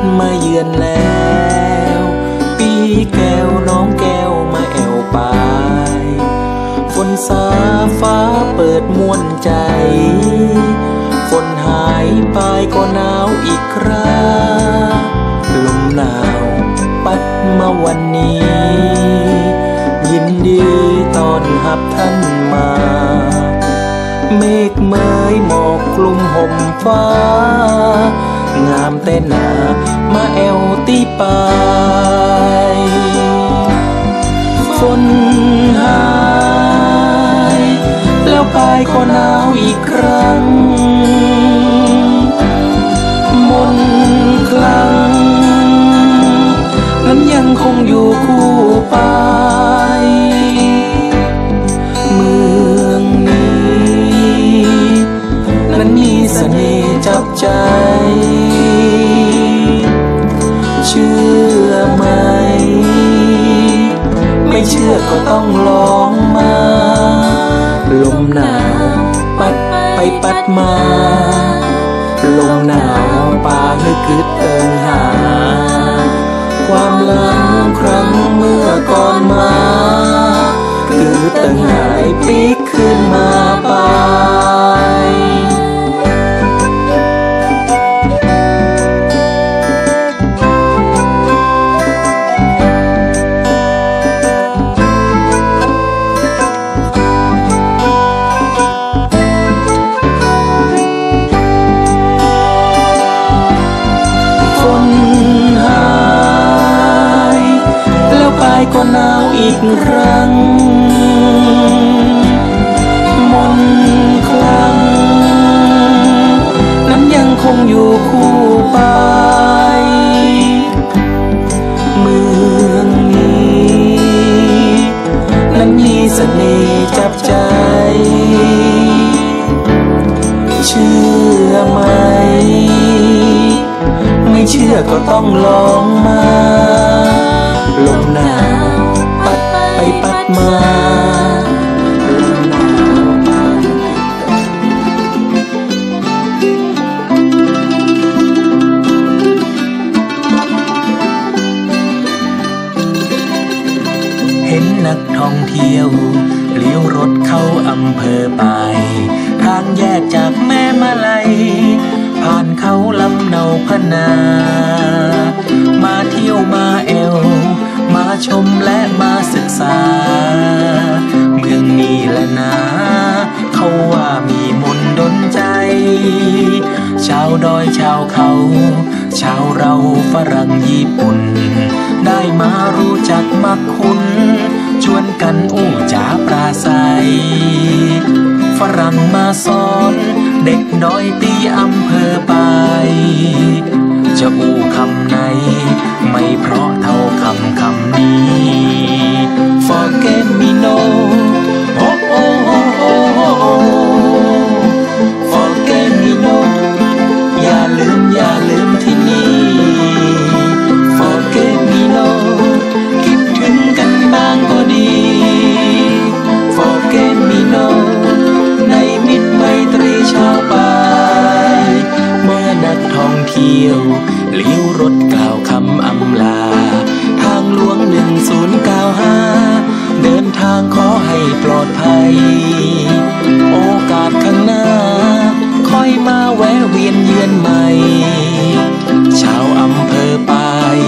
ดือนแล้ว ปีแก้วน้องแก้วมาแอวปายฝนสาฟ้าเปิดม่วนใจ ฝนหายไปก็หนาวอีกคราลมหนาวปัดมาวันนี้ ยินดีตอนรับท่านมา เมฆเมยหมอกคลุมห่มฟ้า งามแต่หนามาแอวตีปายฝนหาย แล้วปลายก็หนา ไปปัดมา ลมหนาวป่าให้กึดเอิงหา ความลัง ก็หนาวอีกครั้ง มนคลัง นั้นยังคงอยู่คู่ไป เมืองนี้ นั้นมีเสน่ห์จับใจเชื่อไหม ไม่เชื่อก็ต้องลองมา ลมหนา เห็นนักท่องเที่ยวเลี้ยวรถเข้าอำเภอไป ทางแยกจากแม่มาลัย ผ่านเขาลำเนาพนา มาเที่ยวมาแอว มาชมและาวดอยชาวเขา ชาวเราฝรั่งญี่ปุ่น ได้มารู้จักมักคุณชวนกันอู้จ๋าปราศัย ฝรั่งมาสอน เด็กน้อยตีอำเภอไป จะอู้คำไหน ไม่เพราะเท่า แวะเวียนเยือนใหม่ ชาวอำเภอปาย